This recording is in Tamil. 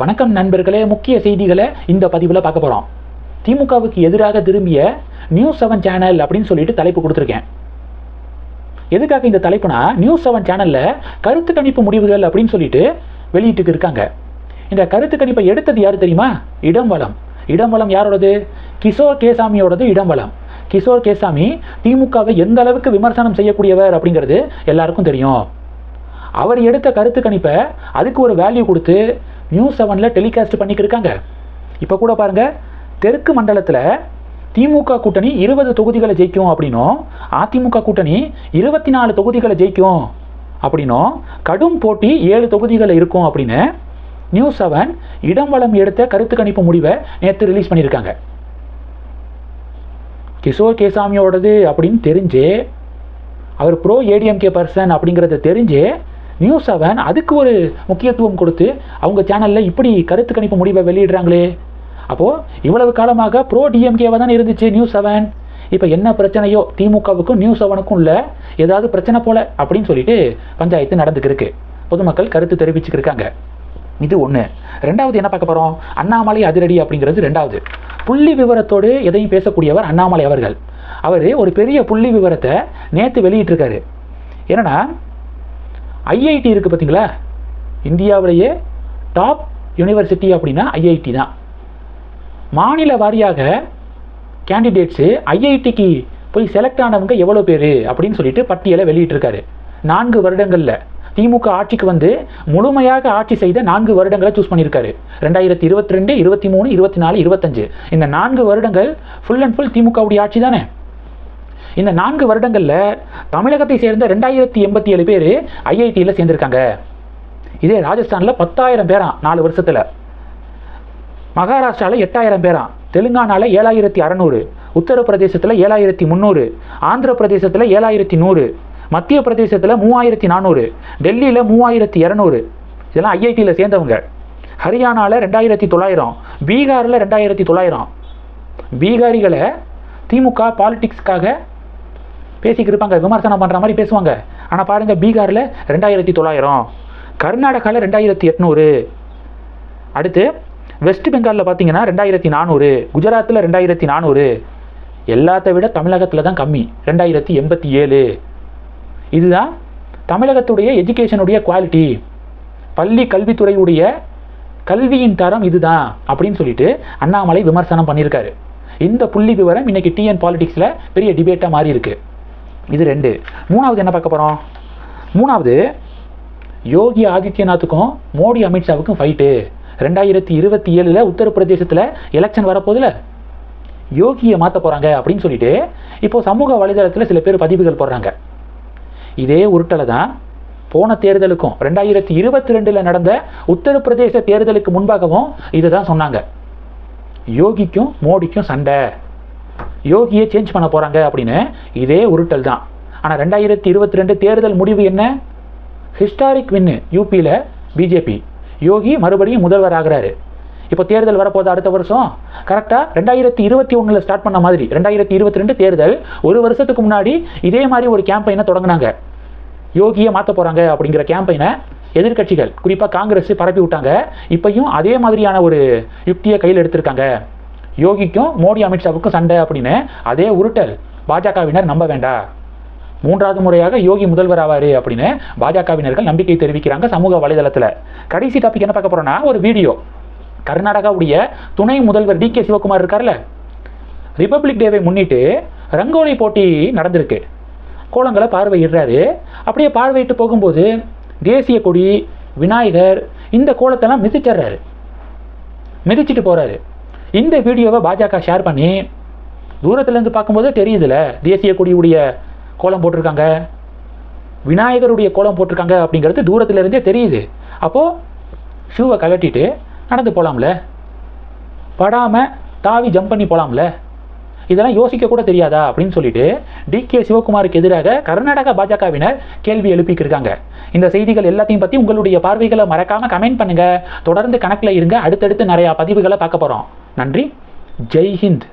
வணக்கம் நண்பர்களே முக்கிய செய்திகளை இந்த பதிவில் பார்க்க போகிறோம் திமுகவுக்கு எதிராக திரும்பிய நியூஸ் செவன் சேனல் அப்படின்னு சொல்லிட்டு தலைப்பு கொடுத்துருக்கேன். எதுக்காக இந்த தலைப்புனா நியூஸ் செவன் சேனலில் கருத்து கணிப்பு முடிவுகள் அப்படின்னு சொல்லிட்டு வெளியிட்டு இருக்காங்க. இந்த கருத்து கணிப்பை எடுத்தது யார் தெரியுமா? இடம் வளம் இடம் வளம் யாரோடது? கிஷோர் கேசாமியோடது இடம் வளம் கிஷோர் கேசாமி திமுகவை எந்த அளவுக்கு விமர்சனம் செய்யக்கூடியவர் அப்படிங்கிறது எல்லாருக்கும் தெரியும். அவர் எடுத்த கருத்து கணிப்பை அதுக்கு ஒரு வேல்யூ கொடுத்து நியூஸ் செவனில் டெலிகாஸ்ட் பண்ணிக்கிருக்காங்க இப்போ கூட பாருங்க தெற்கு மண்டலத்தில் திமுக கூட்டணி இருபது தொகுதிகளை ஜெயிக்கும் அப்படின்னும் அதிமுக கூட்டணி இருபத்தி நாலு தொகுதிகளை ஜெயிக்கும் அப்படின்னும் கடும் போட்டி ஏழு தொகுதிகளை இருக்கும் அப்படின்னு நியூஸ் செவன் இடம் வளம் எடுத்த கருத்து கணிப்பு முடிவை நேற்று ரிலீஸ் பண்ணியிருக்காங்க. கிஷோர் கேசாமியோடது அப்படின்னு தெரிஞ்சு அவர் ப்ரோ ஏடிஎம்கே பர்சன் அப்படிங்கிறத தெரிஞ்சு நியூஸ் செவன் அதுக்கு ஒரு முக்கியத்துவம் கொடுத்து அவங்க சேனலில் இப்படி கருத்து கணிப்பு முடிவை வெளியிடுறாங்களே. அப்போது இவ்வளவு காலமாக ப்ரோ டிஎம்கேவாக தான் இருந்துச்சு நியூஸ் செவன் இப்போ என்ன பிரச்சனையோ திமுகவுக்கும் நியூஸ் செவனுக்கும் உள்ள ஏதாவது பிரச்சனை போல அப்படின்னு சொல்லிட்டு பஞ்சாயத்து நடந்துக்கிருக்கு பொதுமக்கள் கருத்து தெரிவிச்சுக்கிருக்காங்க இது ஒன்று ரெண்டாவது என்ன பார்க்க போகிறோம் அண்ணாமலை அதிரடி அப்படிங்கிறது ரெண்டாவது. புள்ளி விவரத்தோடு எதையும் பேசக்கூடியவர் அண்ணாமலை அவர்கள். அவர் ஒரு பெரிய புள்ளி விவரத்தை நேற்று வெளியிட்டிருக்காரு. என்னன்னா ஐஐடி இருக்குது பார்த்தீங்களா இந்தியாவிலேயே டாப் யூனிவர்சிட்டி அப்படின்னா ஐஐடி தான். மாநில வாரியாக கேண்டிடேட்ஸு ஐஐடிக்கு போய் செலக்ட் ஆனவங்க எவ்வளோ பேர் அப்படின்னு சொல்லிட்டு பட்டியலை வெளியிட்டிருக்காரு. நான்கு வருடங்களில் திமுக ஆட்சிக்கு வந்து முழுமையாக ஆட்சி செய்த நான்கு வருடங்களை சூஸ் பண்ணியிருக்காரு. ரெண்டாயிரத்தி இருபத்தி ரெண்டு இருபத்தி மூணு இருபத்தி நாலு இருபத்தஞ்சு இந்த நான்கு வருடங்கள் ஃபுல் அண்ட் ஃபுல் திமுகவுடைய ஆட்சி தானே? இந்த நான்கு வருடங்களில் தமிழகத்தை சேர்ந்த ரெண்டாயிரத்தி எண்பத்தி ஏழு பேர் ஐஐடியில் சேர்ந்திருக்காங்க. இதே ராஜஸ்தானில் பத்தாயிரம் பேராம் நாலு வருஷத்தில். மகாராஷ்டிராவில் எட்டாயிரம் பேராம் தெலுங்கானாவில் ஏழாயிரத்தி அறநூறு உத்தரப்பிரதேசத்தில் ஏழாயிரத்தி முந்நூறு ஆந்திர பிரதேசத்தில் ஏழாயிரத்தி நூறு மத்திய பிரதேசத்தில் மூவாயிரத்தி நானூறு டெல்லியில் மூவாயிரத்தி இரநூறு. இதெல்லாம் ஐஐடியில் சேர்ந்தவங்க. ஹரியானாவில் ரெண்டாயிரத்தி தொள்ளாயிரம் பீகாரில் ரெண்டாயிரத்தி தொள்ளாயிரம். பீகாரிகளை திமுக பாலிடிக்ஸ்க்காக பேசிக்கிட்டு இருப்பாங்க விமர்சனம் பண்ணுற மாதிரி பேசுவாங்க. ஆனால் பாருங்கள் பீகாரில் ரெண்டாயிரத்தி தொள்ளாயிரம் கர்நாடகாவில் ரெண்டாயிரத்தி எட்நூறு அடுத்து வெஸ்ட் பெங்காலில் பார்த்தீங்கன்னா ரெண்டாயிரத்தி நானூறு குஜராத்தில் ரெண்டாயிரத்தி நானூறு எல்லாத்தை விட தமிழகத்தில் தான் கம்மி ரெண்டாயிரத்தி எண்பத்தி ஏழு இதுதான் தமிழகத்துடைய எஜுகேஷனுடைய குவாலிட்டி பள்ளி கல்வித்துறையுடைய கல்வியின் தரம் இதுதான் அப்படின்னு சொல்லிட்டு அண்ணாமலை விமர்சனம் பண்ணியிருக்காரு. இந்த புள்ளி விவரம் இன்னைக்கு டிஎன் பாலிடிக்ஸில் பெரிய டிபேட்டாக மாறி இருக்குது இது ரெண்டு. மூணாவது என்ன பார்க்க போகிறோம் மூணாவது யோகி ஆதித்யநாத்துக்கும் மோடி அமித்ஷாவுக்கும் ஃபைட்டு ரெண்டாயிரத்தி இருபத்தி ஏழில் உத்தரப்பிரதேசத்தில் எலெக்ஷன் வரப்போதில் யோகியை மாற்ற போகிறாங்க அப்படின்னு சொல்லிட்டு இப்போ சமூக வலைதளத்தில் சில பேர் பதிவுகள் போடுறாங்க. இதே உருட்டலை தான் போன தேர்தலுக்கும் ரெண்டாயிரத்தி இருபத்தி ரெண்டில் நடந்த உத்தரப்பிரதேச தேர்தலுக்கு முன்பாகவும் இதை தான் சொன்னாங்க. யோகிக்கும் மோடிக்கும் சண்டை. யோகியை சேஞ்ச் பண்ண போகிறாங்க அப்படின்னு இதே உருட்டல் தான். ஆனால் ரெண்டாயிரத்தி இருபத்தி ரெண்டு தேர்தல் முடிவு என்ன? ஹிஸ்டாரிக் வின்னு யூபியில் பிஜேபி யோகி மறுபடியும் முதல்வர் ஆகிறாரு. இப்போ தேர்தல் வரப்போகுது அடுத்த வருஷம். கரெக்டாக ரெண்டாயிரத்தி இருபத்தி ஒன்றில் ஸ்டார்ட் பண்ண மாதிரி. ரெண்டாயிரத்தி இருபத்தி ரெண்டு தேர்தல் ஒரு வருஷத்துக்கு முன்னாடி இதே மாதிரி ஒரு கேம்பெயினை தொடங்கினாங்க. யோகியை மாற்ற போகிறாங்க அப்படிங்கிற கேம்பெயினை எதிர்க்கட்சிகள் குறிப்பாக காங்கிரஸ் பரப்பி விட்டாங்க. இப்பையும் அதே மாதிரியான ஒரு யுக்தியை கையில் எடுத்திருக்காங்க. யோகிக்கும் மோடி அமித்ஷாவுக்கும் சண்டை அப்படின்னு அதே உருட்டல். பாஜகவினர் நம்ப வேண்டாம் மூன்றாவது முறையாக யோகி முதல்வர் ஆவார் அப்படின்னு பாஜகவினர்கள் நம்பிக்கை தெரிவிக்கிறாங்க சமூக வலைதளத்தில். கடைசி டாபிக் என்ன பார்க்க போறோம்னா ஒரு வீடியோ. கர்நாடகாவுடைய துணை முதல்வர் டி கே சிவகுமார் இருக்கார்ல. ரிப்பப்ளிக் டேவை முன்னிட்டு ரங்கோலி போட்டி நடந்திருக்கு. கோலங்களை பார்வையிடுறாரு. அப்படியே பார்வையிட்டு போகும்போது தேசிய கொடி விநாயகர் இந்த கோலத்தெல்லாம் மிதிச்சிடுறாரு. மிதிச்சிட்டு போறாரு. இந்த வீடியோவை பாஜக ஷேர் பண்ணி தூரத்துலேருந்து பார்க்கும்போது தெரியுதுல தேசிய கொடியுடைய கோலம் போட்டிருக்காங்க விநாயகருடைய கோலம் போட்டிருக்காங்க அப்படிங்கிறது தூரத்துலேருந்தே தெரியுது. அப்போது ஷூவை கழட்டிட்டு நடந்து போகலாம்ல படாமல் தாவி ஜம்ப் பண்ணி போகலாம்ல இதெல்லாம் யோசிக்க கூட தெரியாதா? அப்படின்னு சொல்லிட்டு டி கே சிவகுமாருக்கு எதிராக கர்நாடக பாஜகவினர் கேள்வி எழுப்பிக்கிருக்காங்க இந்த செய்திகள் எல்லாத்தையும் பற்றி உங்களுடைய பார்வைகளை மறக்காமல் கமெண்ட் பண்ணுங்கள் தொடர்ந்து கணக்கில் இருங்க. அடுத்தடுத்து நிறையா பதிவுகளை பார்க்க போகிறோம் நன்றி. ஜெய் ஹிந்த்